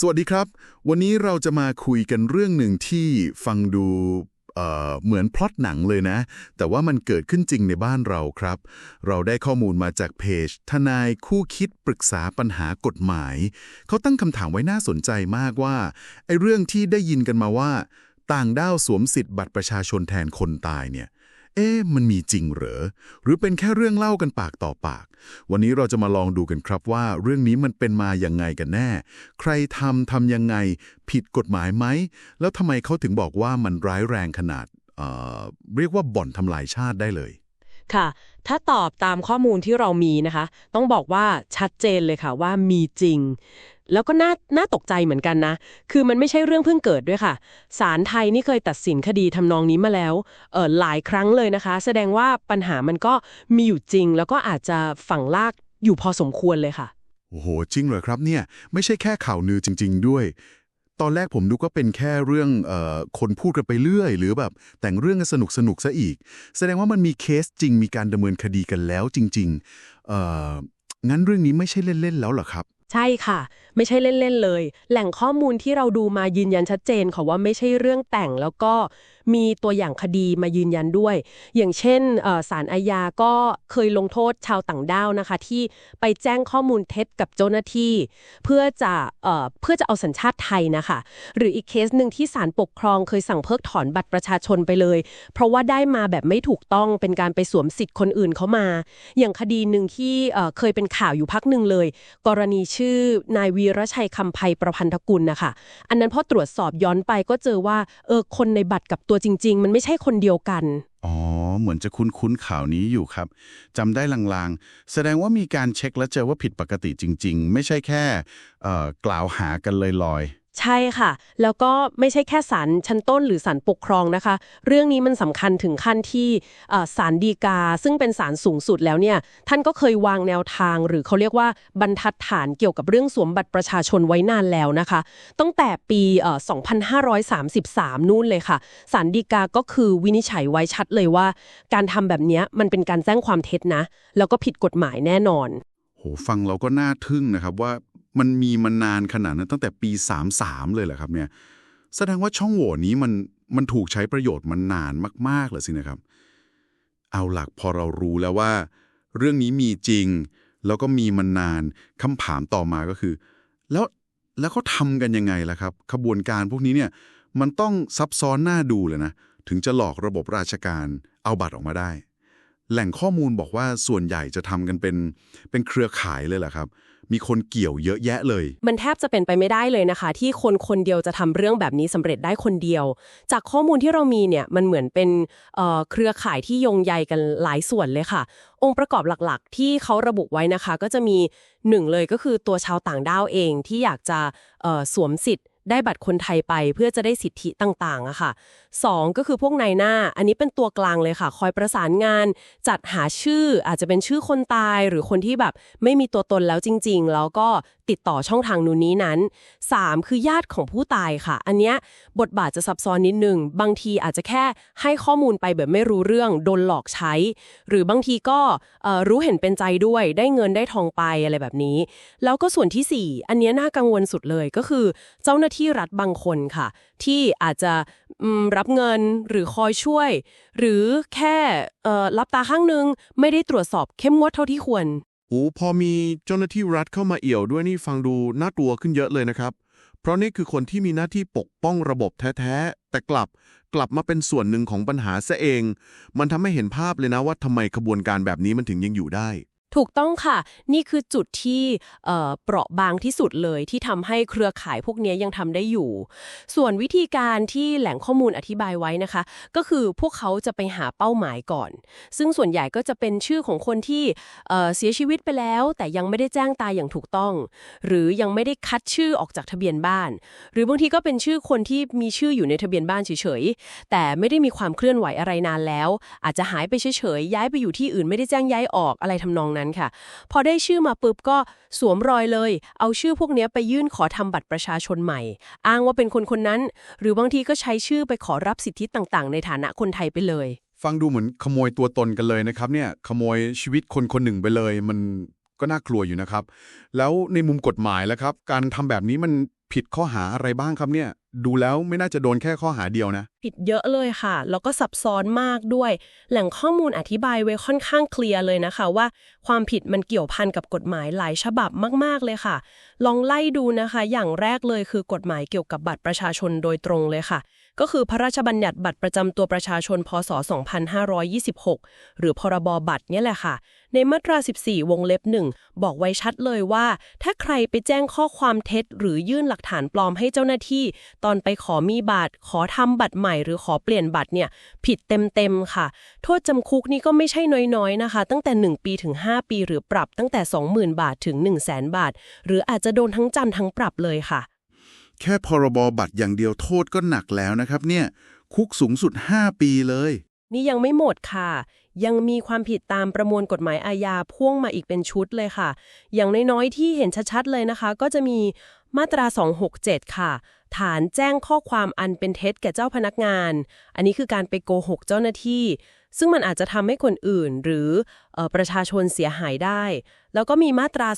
สวัสดีครับ วันนี้เราจะมาคุยกันเรื่องหนึ่งที่ฟังดูเอ่อเหมือนพล็อตหนังเลยนะ แต่ว่ามันเกิดขึ้นจริงในบ้านเราครับ เราได้ข้อมูลมาจากเพจ ทนายคู่คิดปรึกษาปัญหากฎหมาย เขาตั้งคำถามไว้น่าสนใจมากว่าไอ้เรื่องที่ได้ยินกันมาว่า ต่างด้าวสวมสิทธิ์บัตรประชาชนแทนคนตายเนี่ย เอ๊ะมันมีจริงเหรอ หรือเป็นแค่เรื่องเล่ากันปากต่อปาก วันนี้เราจะมาลองดูกันครับว่า เรื่องนี้มันเป็นมาอย่างไงกันแน่ ใครทำทำยังไง ผิดกฎหมายไหม แล้วทำไมเขาถึงบอกว่ามันร้ายแรงขนาดเอ่อเรียกว่าบ่อนทำลายชาติได้เลย ค่ะ ถ้าตอบตามข้อมูลที่เรามีนะคะ ต้องบอกว่าชัดเจนเลยค่ะว่ามีจริง แล้วก็น่าน่าตกใจเหมือนกันนะ คือมันไม่ใช่เรื่องเพิ่งเกิดด้วยค่ะ ศาลไทยนี่เคยตัดสินคดีทำนองนี้มาแล้ว เออหลายครั้งเลยนะคะ แสดงว่าปัญหามันก็มีอยู่จริง แล้วก็อาจจะฝังลากอยู่พอสมควรเลยค่ะ โอ้โห จริงเหรอครับเนี่ย ไม่ใช่แค่ข่าวนือจริง ๆ ด้วย ตอนแรกผมดูก็เป็นแค่เรื่องเอ่อคนพูดกันไปเรื่อย หรือแบบแต่งเรื่องกันสนุกสนุกซะอีก แสดงว่ามันมีเคสจริง มีการดำเนินคดีกันแล้วจริง ๆ เอ่องั้นเรื่องนี้ไม่ใช่เล่นๆแล้วเหรอครับ ใช่ค่ะ ไม่ใช่เล่นๆเลย แหล่งข้อมูลที่เราดูมายืนยันชัดเจนค่ะว่าไม่ใช่เรื่องแต่งแล้วก็ มีตัวอย่างคดีมายืนยันด้วย อย่างเช่นศาลอาญาก็เคยลงโทษชาวต่างด้าวนะคะ ที่ไปแจ้งข้อมูลเท็จกับเจ้าหน้าที่ เพื่อจะเอเพื่อจะเอาสัญชาติไทยนะคะ หรืออีกเคสหนึ่งที่ศาลปกครองเคยสั่งเพิกถอนบัตรประชาชนไปเลย เพราะว่าได้มาแบบไม่ถูกต้องเป็นการไปสวมสิทธิ์คนอื่นเขามา อย่างคดีหนึ่งที่เเคยเป็นข่าวอยู่พักหนึ่งเลย กรณีชื่อนายวีรชัยคำไพประพันธกุลนะคะ อันนั้นพอตรวจสอบย้อนไปก็เจอว่าเออคนในบัตรกับตัวจริง ๆ มันไม่ใช่คนเดียวกัน อ๋อ เหมือนจะคุ้นๆข่าวนี้อยู่ครับจำได้ลางๆ แสดงว่ามีการเช็คแล้วเจอว่าผิดปกติจริง ๆ ไม่ใช่แค่เอ่อกล่าวหากันลอย ใช่ค่ะ แล้วก็ไม่ใช่แค่ศาลชั้นต้นหรือศาลปกครองนะคะ เรื่องนี้มันสำคัญถึงขั้นที่เอ่อศาลฎีกา ซึ่งเป็นศาลสูงสุดแล้วเนี่ย ท่านก็เคยวางแนวทาง หรือเขาเรียกว่าบรรทัดฐานเกี่ยวกับเรื่องสวมบัตรประชาชนไว้นานแล้วนะคะ ตั้งแต่ปีเอ่อ2533 นู่นเลยค่ะศาลฎีกาก็คือวินิจฉัยไว้ชัดเลยว่า การทำแบบเนี้ยมันเป็นการแจ้งความเท็จนะ แล้วก็ผิดกฎหมายแน่นอน โหฟังเราก็น่าทึ่งนะครับว่า มันมีมานานขนาดนั้นตั้งแต่ปี 33 เลยเหรอครับเนี่ยแสดงว่าช่องโหว่นี้มันมันถูกใช้ประโยชน์มานานมากๆเลยสินะครับ เอาหลักพอเรารู้แล้วว่า เรื่องนี้มีจริง แล้วก็มีมานานคำถามต่อมาก็คือ แล้วแล้วเขาทำกันยังไงล่ะครับ ขบวนการพวกนี้เนี่ยมันต้องซับซ้อนน่าดูเลยนะ ถึงจะหลอกระบบราชการเอาบัตรออกมาได้ แหล่งข้อมูลบอกว่าส่วนใหญ่จะทำกันเป็นเป็นเครือข่ายเลยแหละครับ มีคนเกี่ยวเยอะแยะเลย มันแทบจะเป็นไปไม่ได้เลยนะคะ ที่คนคนเดียวจะทำเรื่องแบบนี้สำเร็จได้คนเดียว จากข้อมูลที่เรามีเนี่ยมันเหมือนเป็นเเครือข่ายที่ยงใยกันหลายส่วนเลยค่ะ องค์ประกอบหลักๆ ที่เขาระบุไว้นะคะ ก็จะมีหนึ่งเลยก็คือตัวชาวต่างด้าวเองที่อยากจะสวมสิทธิ์ ได้บัตรคนไทยไปเพื่อจะได้สิทธิต่างๆอะค่ะสองก็คือพวกนายหน้า อันนี้เป็นตัวกลางเลยค่ะ คอยประสานงาน จัดหาชื่ออาจจะเป็นชื่อคนตายหรือคนที่แบบไม่มีตัวตนแล้วจริง ๆ แล้วก็ติดต่อช่องทางนู้นนี้นั้น 3 คือญาติของผู้ตายค่ะ อันเนี้ยบทบาทจะซับซ้อนนิดนึง บางทีอาจจะแค่ให้ข้อมูลไปแบบไม่รู้เรื่องโดนหลอกใช้ หรือบางทีก็รู้เห็นเป็นใจด้วย ได้เงินได้ทองไปอะไรแบบนี้ แล้วก็ส่วนทีสี่4 อันเนี้ยน่ากังวลสุดเลยก็คือเจ้าหน้าที่ที่รัฐบางคนค่ะ ที่อาจจะรับเงินหรือคอยช่วย หรือแค่รับตาข้างนึง ไม่ได้ตรวจสอบเข้มงวดเท่าที่ควรโอ้พอมีเจ้าหน้าที่รัฐเข้ามาเอี่ยวด้วยนี่ฟังดูน่ากลัวขึ้นเยอะเลยนะครับ เพราะนี่คือคนที่มีหน้าที่ปกป้องระบบแท้ๆ แต่กลับกลับมาเป็นส่วนหนึ่งของปัญหาซะเอง มันทำให้เห็นภาพเลยนะว่าทำไมขบวนการแบบนี้มันถึงยังอยู่ได้ ถูกต้องค่ะ นี่คือจุดที่เปราะบางที่สุดเลยที่ทำให้เครือข่ายพวกนี้ยังทำได้อยู่ ส่วนวิธีการที่แหล่งข้อมูลอธิบายไว้นะคะ ก็คือพวกเขาจะไปหาเป้าหมายก่อน ซึ่งส่วนใหญ่ก็จะเป็นชื่อของคนที่เอ่อเสียชีวิตไปแล้ว แต่ยังไม่ได้แจ้งตายอย่างถูกต้อง หรือยังไม่ได้คัดชื่อออกจากทะเบียนบ้าน หรือบางทีก็เป็นชื่อคนที่มีชื่ออยู่ในทะเบียนบ้านเฉยๆแต่ไม่ได้มีความเคลื่อนไหวอะไรนานแล้ว อาจจะหายไปเฉยๆย้ายไปอยู่ที่อื่นไม่ได้แจ้งย้ายออกอะไรทำนองนั้นค่ะ พอได้ชื่อมาปุ๊บก็สวมรอยเลย เอาชื่อพวกนี้ไปยื่นขอทำบัตรประชาชนใหม่ อ้างว่าเป็นคนคนนั้น หรือบางทีก็ใช้ชื่อไปขอรับสิทธิต่างๆ ในฐานะคนไทยไปเลย ฟังดูเหมือนขโมยตัวตนกันเลยนะครับเนี่ยขโมยชีวิตคนคนหนึ่งไปเลย มันก็น่ากลัวอยู่นะครับ แล้วในมุมกฎหมายแล้วครับ การทำแบบนี้มันผิดข้อหาอะไรบ้างครับเนี่ย ดูแล้วไม่น่าจะโดนแค่ข้อหาเดียวนะ ผิดเยอะเลยค่ะ แล้วก็ซับซ้อนมากด้วย แหล่งข้อมูลอธิบายไว้ค่อนข้างเคลียร์เลยนะคะ ว่าความผิดมันเกี่ยวพันกับกฎหมายหลายฉบับมากๆเลยค่ะ ลองไล่ดูนะคะ อย่างแรกเลยคือกฎหมายเกี่ยวกับบัตรประชาชนโดยตรงเลยค่ะ ก็คือพระราชบัญญัติบัตรประจำตัวประชาชน พศ 2526 หรือพรบบัตรเนี่ยแหละค่ะ ในมาตรา 14 วงเล็บหนึ่งบอกไว้ชัดเลยว่า ถ้าใครไปแจ้งข้อความเท็จ หรือยื่นหลักฐานปลอมให้เจ้าหน้าที่ ตอนไปขอมีบัตร ขอทำบัตรใหม่หรือขอเปลี่ยนบัตรเนี่ย ผิดเต็มๆค่ะ โทษจำคุกนี่ก็ไม่ใช่น้อยๆนะคะ ตั้งแต่ 1 ปีถึง 5 ปี หรือปรับตั้งแต่ 20,000 บาทถึง 1 0 0 0 0แบาท หรืออาจจะโดนทั้งจำทั้งปรับเลยค่ะ แค่พรบบัตรอย่างเดียวโทษก็หนักแล้วนะครับเนี่ย คุกสูงสุด 5 ปีเลย นี่ยังไม่หมดค่ะ ยังมีความผิดตามประมวลกฎหมายอาญาพ่วงมาอีกเป็นชุดเลยค่ะ อย่างน้อยๆที่เห็นชัดๆเลยนะคะ ก็จะมีมาตรา 267 ค่ะ ฐานแจ้งข้อความอันเป็นเท็จแก่เจ้าพนักงาน อันนี้คือการไปโกหกเจ้าหน้าที่ ซึ่งมันอาจจะทำให้คนอื่นหรืออประชาชนเสียหายได้ แล้วก็มีมาตรา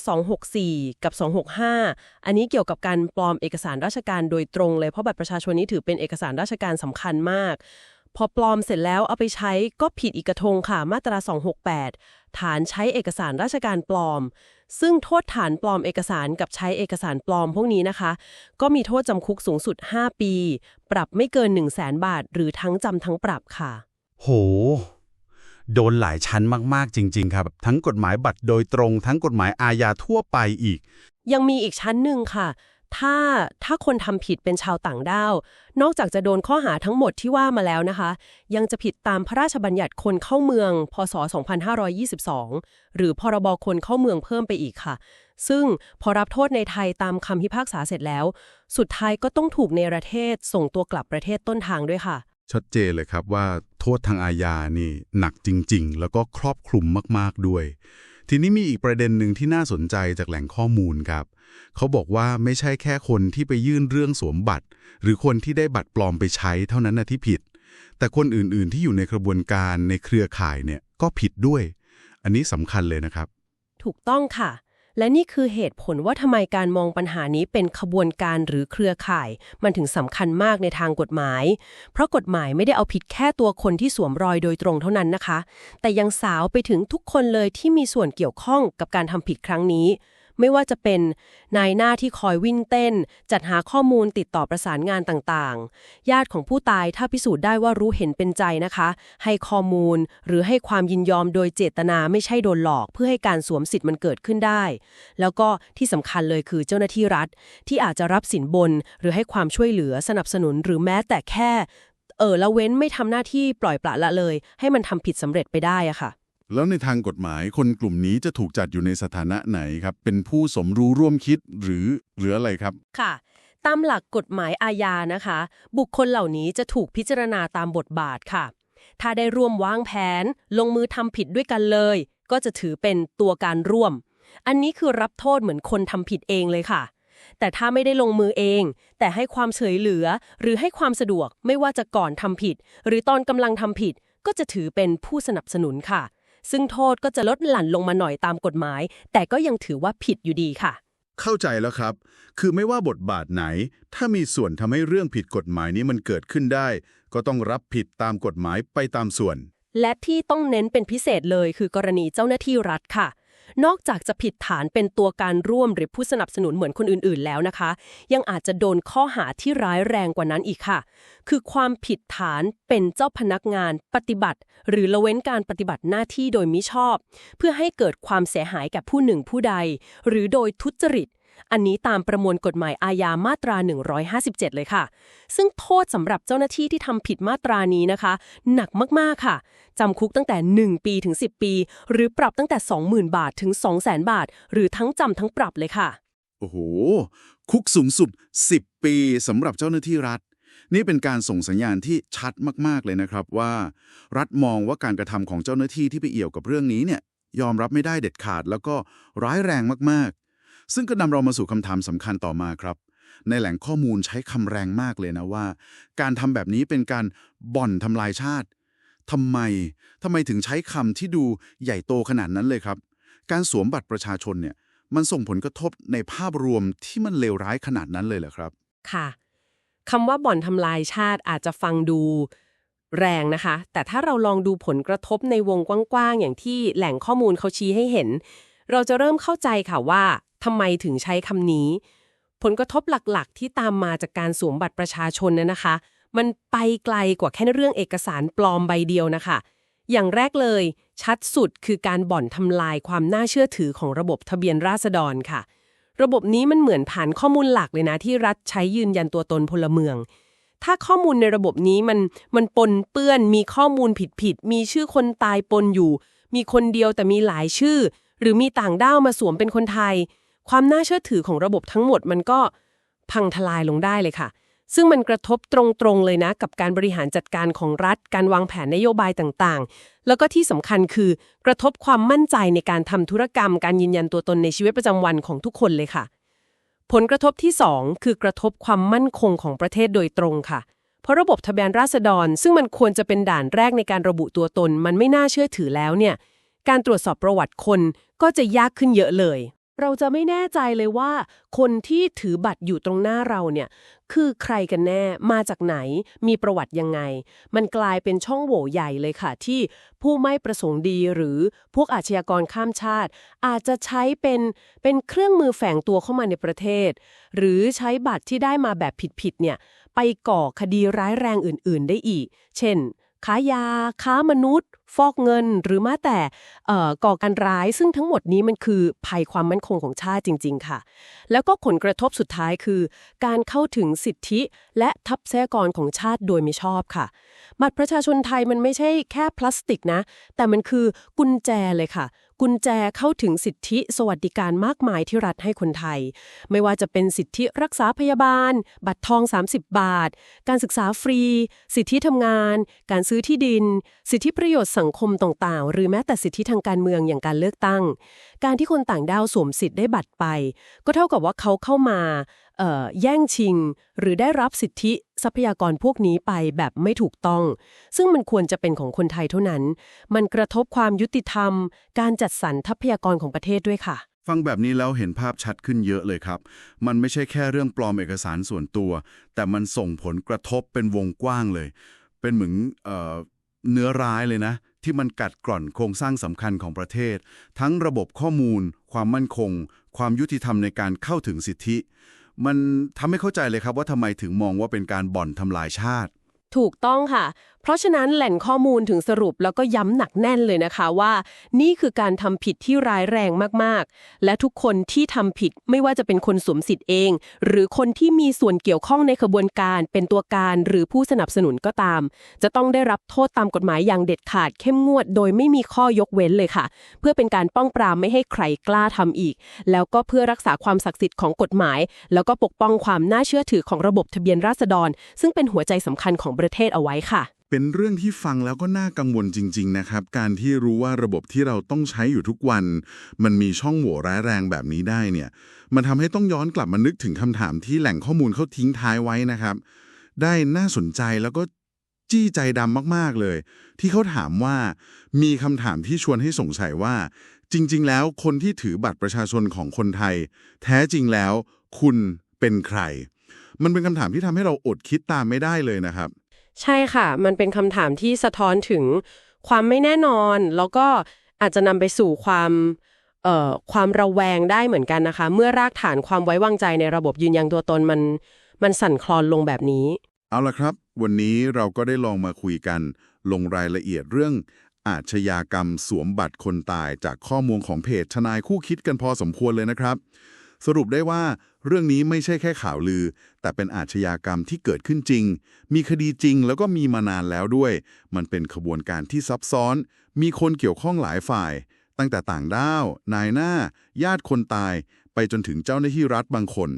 264 กับ 265 อันนี้เกี่ยวกับการปลอมเอกสารราชการโดยตรงเลย เพราะบัตรประชาชนนี้ถือเป็นเอกสารราชการสำคัญมาก พอปลอมเสร็จแล้วเอาไปใช้ก็ผิดอีกกระทงค่ะมาตรา 268 ฐานใช้เอกสารราชการปลอม ซึ่งโทษฐานปลอมเอกสารกับใช้เอกสารปลอมพวกนี้นะคะ ก็มีโทษจำคุกสูงสุด 5 ปี ปรับไม่เกิน 1 0 0 0 0แสนบาท หรือทั้งจำทั้งปรับค่ะ โห โดนหลายชั้นมากๆจริง ๆ ครับ ทั้งกฎหมายบัตรโดยตรง ทั้งกฎหมายอาญาทั่วไปอีก ยังมีอีกชั้นหนึ่งค่ะ ถ้าถ้าคนทำผิดเป็นชาวต่างด้าว นอกจากจะโดนข้อหาทั้งหมดที่ว่ามาแล้วนะคะ ยังจะผิดตามพระราชบัญญัติคนเข้าเมือง พศ 2522 หรือพรบคนเข้าเมืองเพิ่มไปอีกค่ะ ซึ่งพอรับโทษในไทยตามคำพิพากษาเสร็จแล้ว สุดท้ายก็ต้องถูกเนประเทศส่งตัวกลับประเทศต้นทางด้วยค่ะ ชัดเจนเลยครับว่าโทษทางอาญานี่หนักจริง ๆ แล้วก็ครอบคลุมมาก ๆด้วย ทีนี้มีอีกประเด็นหนึ่งที่น่าสนใจจากแหล่งข้อมูลครับ เขาบอกว่าไม่ใช่แค่คนที่ไปยื่นเรื่องสวมบัตร หรือคนที่ได้บัตรปลอมไปใช้เท่านั้นนะที่ผิด แต่คนอื่นๆ ที่อยู่ในกระบวนการในเครือข่ายเนี่ยก็ผิดด้วย อันนี้สำคัญเลยนะครับ ถูกต้องค่ะ และนี่คือเหตุผลว่าทำไมการมองปัญหานี้เป็นขบวนการหรือเครือข่าย มันถึงสำคัญมากในทางกฎหมาย เพราะกฎหมายไม่ได้เอาผิดแค่ตัวคนที่สวมรอยโดยตรงเท่านั้นนะคะ แต่ยังสาวไปถึงทุกคนเลยที่มีส่วนเกี่ยวข้องกับการทำผิดครั้งนี้ ไม่ว่าจะเป็นนายหน้าที่คอยวิ่งเต้น จัดหาข้อมูลติดต่อประสานงานต่างๆ ญาติของผู้ตายถ้าพิสูจน์ได้ว่ารู้เห็นเป็นใจนะคะ ให้ข้อมูลหรือให้ความยินยอมโดยเจตนาไม่ใช่โดนหลอก เพื่อให้การสวมสิทธิ์มันเกิดขึ้นได้ แล้วก็ที่สำคัญเลยคือเจ้าหน้าที่รัฐ ที่อาจจะรับสินบน หรือให้ความช่วยเหลือสนับสนุนหรือแม้แต่แค่ เออละเว้นไม่ทำหน้าที่ปล่อยปละละเลย ให้มันทำผิดสำเร็จไปได้อะค่ะ แล้วในทางกฎหมายคนกลุ่มนี้จะถูกจัดอยู่ในสถานะไหนครับ เป็นผู้สมรู้ร่วมคิดหรือหรืออะไรครับ ค่ะ ตามหลักกฎหมายอาญานะคะ บุคคลเหล่านี้จะถูกพิจารณาตามบทบาทค่ะ ถ้าได้ร่วมวางแผน ลงมือทำผิดด้วยกันเลย ก็จะถือเป็นตัวการร่วม อันนี้คือรับโทษเหมือนคนทำผิดเองเลยค่ะแต่ถ้าไม่ได้ลงมือเอง แต่ให้ความช่วยเหลือ หรือให้ความสะดวกไม่ว่าจะก่อนทำผิด หรือตอนกำลังทำผิด ก็จะถือเป็นผู้สนับสนุนค่ะ ซึ่งโทษก็จะลดหลั่นลงมาหน่อยตามกฎหมาย แต่ก็ยังถือว่าผิดอยู่ดีค่ะ เข้าใจแล้วครับ คือไม่ว่าบทบาทไหน ถ้ามีส่วนทำให้เรื่องผิดกฎหมายนี้มันเกิดขึ้นได้ ก็ต้องรับผิดตามกฎหมายไปตามส่วน และที่ต้องเน้นเป็นพิเศษเลยคือกรณีเจ้าหน้าที่รัฐค่ะ นอกจากจะผิดฐานเป็นตัวการร่วมหรือผู้สนับสนุนเหมือนคนอื่นๆแล้วนะคะ ยังอาจจะโดนข้อหาที่ร้ายแรงกว่านั้นอีกค่ะ คือความผิดฐานเป็นเจ้าพนักงาน ปฏิบัติ หรือละเว้นการปฏิบัติหน้าที่โดยมิชอบ เพื่อให้เกิดความเสียหายแก่ผู้หนึ่งผู้ใด หรือโดยทุจริต อันนี้ตามประมวลกฎหมายอาญามาตรา 157 เลยค่ะ ซึ่งโทษสำหรับเจ้าหน้าที่ที่ทำผิดมาตรานี้นะคะ หนักมากๆค่ะจำคุกตั้งแต่ 1 ปีถึง 10 ปี หรือปรับตั้งแต่ 20,000 บาทถึง 200,000 บาท หรือทั้งจำทั้งปรับเลยค่ะ โอ้โห คุกสูงสุด 10 ปีสำหรับเจ้าหน้าที่รัฐนี่เป็นการส่งสัญญาณที่ชัดมากๆเลยนะครับว่า รัฐมองว่าการกระทำของเจ้าหน้าที่ที่ไปเอี่ยวกับเรื่องนี้เนี่ยยอมรับไม่ได้เด็ดขาด แล้วก็ร้ายแรงมากๆ ซึ่งก็นำเรามาสู่คำถามสำคัญต่อมาครับ ในแหล่งข้อมูลใช้คำแรงมากเลยนะว่า การทำแบบนี้เป็นการบ่อนทำลายชาติทำไมทำไมถึงใช้คำที่ดูใหญ่โตขนาดนั้นเลยครับ การสวมบัตรประชาชนเนี่ยมันส่งผลกระทบในภาพรวมที่มันเลวร้ายขนาดนั้นเลยเหรอครับ ค่ะคำว่าบ่อนทำลายชาติอาจจะฟังดูแรงนะคะ แต่ถ้าเราลองดูผลกระทบในวงกว้างๆ อย่างที่แหล่งข้อมูลเขาชี้ให้เห็น เราจะเริ่มเข้าใจค่ะว่า ทำไมถึงใช้คำนี้ ผลกระทบหลักๆ ที่ตามมาจากการสวมบัตรประชาชนนั้นนะคะ มันไปไกลกว่าแค่เรื่องเอกสารปลอมใบเดียวนะคะ อย่างแรกเลย ชัดสุดคือการบ่อนทำลายความน่าเชื่อถือของระบบทะเบียนราษฎรค่ะ ระบบนี้มันเหมือนผ่านข้อมูลหลักเลยนะที่รัฐใช้ยืนยันตัวตนพลเมืองถ้าข้อมูลในระบบนี้มันมันปนเปื้อน มีข้อมูลผิดผิดๆมีชื่อคนตายปนอยู่ มีคนเดียวแต่มีหลายชื่อ หรือมีต่างด้าวมาสวมเป็นคนไทย ความน่าเชื่อถือของระบบทั้งหมดมันก็พังทลายลงได้เลยค่ะ ซึ่งมันกระทบตรงๆเลยนะ กับการบริหารจัดการของรัฐ การวางแผนนโยบายต่างๆ แล้วก็ที่สำคัญคือกระทบความมั่นใจในการทำธุรกรรม การยืนยันตัวตนในชีวิตประจำวันของทุกคนเลยค่ะ ผลกระทบที่ 2 คือกระทบความมั่นคงของประเทศโดยตรงค่ะเพราะระบบทะเบียนราษฎร ซึ่งมันควรจะเป็นด่านแรกในการระบุตัวตน มันไม่น่าเชื่อถือแล้วเนี่ย การตรวจสอบประวัติคนก็จะยากขึ้นเยอะเลย เราจะไม่แน่ใจเลยว่า คนที่ถือบัตรอยู่ตรงหน้าเราเนี่ย คือใครกันแน่ มาจากไหน มีประวัติยังไง มันกลายเป็นช่องโหว่ใหญ่เลยค่ะ ที่ผู้ไม่ประสงค์ดีหรือพวกอาชญากรข้ามชาติ อาจจะใช้เป็นเป็นเครื่องมือแฝงตัวเข้ามาในประเทศ หรือใช้บัตรที่ได้มาแบบผิดๆเนี่ย ไปก่อคดีร้ายแรงอื่น ๆ ได้อีก เช่น ค้ายา ค้ามนุษย์ ฟอกเงิน หรือแม้แต่ก่อการร้าย ซึ่งทั้งหมดนี้มันคือภัยความมั่นคงของชาติจริง ๆ ค่ะ แล้วก็ผลกระทบสุดท้ายคือ การเข้าถึงสิทธิและทรัพยากรของชาติโดยไม่ชอบค่ะ บัตรประชาชนไทยมันไม่ใช่แค่พลาสติกนะ แต่มันคือกุญแจเลยค่ะ กุญแจเข้าถึงสิทธิสวัสดิการมากมายที่รัฐให้คนไทย ไม่ว่าจะเป็นสิทธิรักษาพยาบาล บัตรทอง 30 บาท การศึกษาฟรี สิทธิทำงาน การซื้อที่ดิน สิทธิประโยชน์สังคมต่างๆ หรือแม้แต่สิทธิทางการเมืองอย่างการเลือกตั้ง การที่คนต่างด้าวสวมสิทธิ์ได้บัตรไป ก็เท่ากับว่าเขาเข้ามา แย่งชิง หรือได้รับสิทธิทรัพยากรพวกนี้ไปแบบไม่ถูกต้อง ซึ่งมันควรจะเป็นของคนไทยเท่านั้น มันกระทบความยุติธรรม การจัดสรรทรัพยากรของประเทศด้วยค่ะ ฟังแบบนี้แล้วเห็นภาพชัดขึ้นเยอะเลยครับ มันไม่ใช่แค่เรื่องปลอมเอกสารส่วนตัว แต่มันส่งผลกระทบเป็นวงกว้างเลย เป็นเหมือนเออเนื้อร้ายเลยนะ ที่มันกัดกร่อนโครงสร้างสำคัญของประเทศ ทั้งระบบข้อมูล ความมั่นคง ความยุติธรรมในการเข้าถึงสิทธิ มันทำให้เข้าใจเลยครับว่าทำไมถึงมองว่าเป็นการบ่อนทำลายชาติ ถูกต้องค่ะ เพราะฉะนั้นแหล่งข้อมูลถึงสรุปแล้วก็ย้ำหนักแน่นเลยนะคะว่า นี่คือการทำผิดที่ร้ายแรงมากๆ และทุกคนที่ทำผิดไม่ว่าจะเป็นคนสวมสิทธิ์เอง หรือคนที่มีส่วนเกี่ยวข้องในขบวนการ เป็นตัวการหรือผู้สนับสนุนก็ตาม จะต้องได้รับโทษตามกฎหมายอย่างเด็ดขาดเข้มงวด โดยไม่มีข้อยกเว้นเลยค่ะ เพื่อเป็นการป้องปรามไม่ให้ใครกล้าทำอีก แล้วก็เพื่อรักษาความศักดิ์สิทธิ์ของกฎหมาย แล้วก็ปกป้องความน่าเชื่อถือของระบบทะเบียนราษฎร ซึ่งเป็นหัวใจสำคัญของประเทศเอาไว้ค่ะ เป็นเรื่องที่ฟังแล้วก็น่ากังวลจริง ๆ นะครับ การที่รู้ว่าระบบที่เราต้องใช้อยู่ทุกวัน มันมีช่องโหว่ร้ายแรงแบบนี้ได้เนี่ย มันทำให้ต้องย้อนกลับมานึกถึงคำถามที่แหล่งข้อมูลเขาทิ้งท้ายไว้นะครับ ได้น่าสนใจแล้วก็จี้ใจดำมากๆเลย ที่เขาถามว่ามีคำถามที่ชวนให้สงสัยว่า จริง ๆ แล้วคนที่ถือบัตรประชาชนของคนไทย แท้จริงแล้ว คุณเป็นใคร มันเป็นคำถามที่ทำให้เราอดคิดตามไม่ได้เลยนะครับ ใช่ค่ะ มันเป็นคำถามที่สะท้อนถึงความไม่แน่นอน แล้วก็อาจจะนำไปสู่ความเอ่อความระแวงได้เหมือนกันนะคะ เมื่อรากฐานความไว้วางใจในระบบยืนยันตัวตนมัน มันสั่นคลอนลงแบบนี้ เอาละครับ วันนี้เราก็ได้ลองมาคุยกัน ลงรายละเอียดเรื่อง อาชญากรรมสวมบัตรคนตายจากข้อมูลของเพจทนายคู่คิดกันพอสมควรเลยนะครับ สรุปได้ว่า เรื่องนี้ไม่ใช่แค่ข่าวลือ แต่เป็นอาชญากรรมที่เกิดขึ้นจริง มีคดีจริงแล้วก็มีมานานแล้วด้วย มันเป็นขบวนการที่ซับซ้อน มีคนเกี่ยวข้องหลายฝ่าย ตั้งแต่ต่างด้าว นายหน้า ญาติคนตาย ไปจนถึงเจ้าหน้าที่รัฐบางคน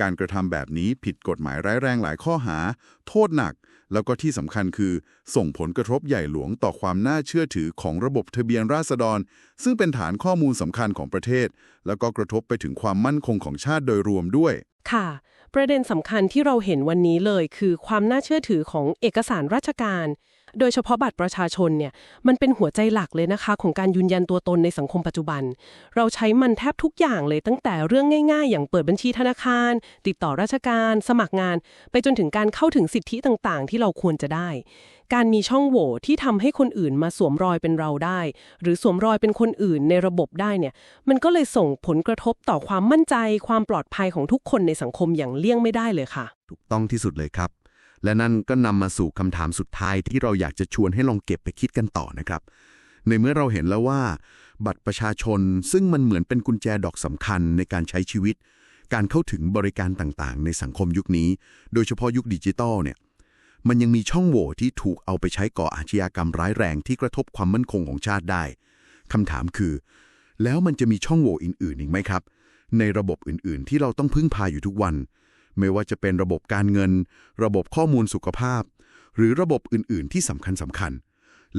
การกระทำแบบนี้ผิดกฎหมายร้ายแรงหลายข้อหา โทษหนัก แล้วก็ที่สำคัญคือส่งผลกระทบใหญ่หลวงต่อความน่าเชื่อถือของระบบทะเบียนราษฎร ซึ่งเป็นฐานข้อมูลสำคัญของประเทศ แล้วก็กระทบไปถึงความมั่นคงของชาติโดยรวมด้วย ค่ะ ประเด็นสำคัญที่เราเห็นวันนี้เลย คือความน่าเชื่อถือของเอกสารราชการ โดยเฉพาะบัตรประชาชนเนี่ยมันเป็นหัวใจหลักเลยนะคะ ของการยืนยันตัวตนในสังคมปัจจุบัน เราใช้มันแทบทุกอย่างเลยตั้งแต่เรื่องง่าย ๆ อย่างเปิดบัญชีธนาคาร ติดต่อราชการ สมัครงาน ไปจนถึงการเข้าถึงสิทธิต่างๆ ที่เราควรจะได้ การมีช่องโหว่ที่ทำให้คนอื่นมาสวมรอยเป็นเราได้ หรือสวมรอยเป็นคนอื่นในระบบได้เนี่ยมันก็เลยส่งผลกระทบต่อความมั่นใจ ความปลอดภัยของทุกคนในสังคมอย่างเลี่ยงไม่ได้เลยค่ะ ถูกต้องที่สุดเลยครับ และนั่นก็นำมาสู่คำถามสุดท้ายที่เราอยากจะชวนให้ลองเก็บไปคิดกันต่อนะครับ ในเมื่อเราเห็นแล้วว่า บัตรประชาชนซึ่งมันเหมือนเป็นกุญแจดอกสำคัญในการใช้ชีวิต การเข้าถึงบริการต่างๆ ในสังคมยุคนี้ โดยเฉพาะยุคดิจิตอลเนี่ยมันยังมีช่องโหว่ที่ถูกเอาไปใช้ก่ออาชญากรรมร้ายแรงที่กระทบความมั่นคงของชาติได้คำถามคือ แล้วมันจะมีช่องโหว่อื่นๆอีกไหมครับ ในระบบอื่นๆ ที่เราต้องพึ่งพาอยู่ทุกวัน ไม่ว่าจะเป็นระบบการเงิน ระบบข้อมูลสุขภาพ หรือระบบอื่น ๆ ที่สำคัญสำคัญ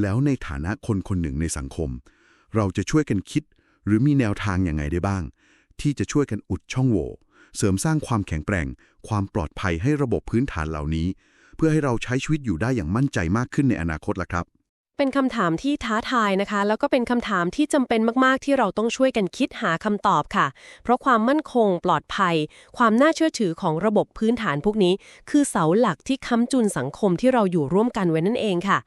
แล้วในฐานะคนคนหนึ่งในสังคม เราจะช่วยกันคิด หรือมีแนวทางอย่างไงได้บ้าง ที่จะช่วยกันอุดช่องโหว่เสริมสร้างความแข็งแกร่ง ความปลอดภัยให้ระบบพื้นฐานเหล่านี้ เพื่อให้เราใช้ชีวิตอยู่ได้อย่างมั่นใจมากขึ้นในอนาคตล่ะครับ เป็นคำถามที่ท้าทายนะคะ แล้วก็เป็นคำถามที่จำเป็นมาก ๆ ที่เราต้องช่วยกันคิดหาคำตอบค่ะ เพราะความมั่นคงปลอดภัย ความน่าเชื่อถือของระบบพื้นฐานพวกนี้ คือเสาหลักที่ค้ำจุนสังคมที่เราอยู่ร่วมกันไว้นั่นเองค่ะ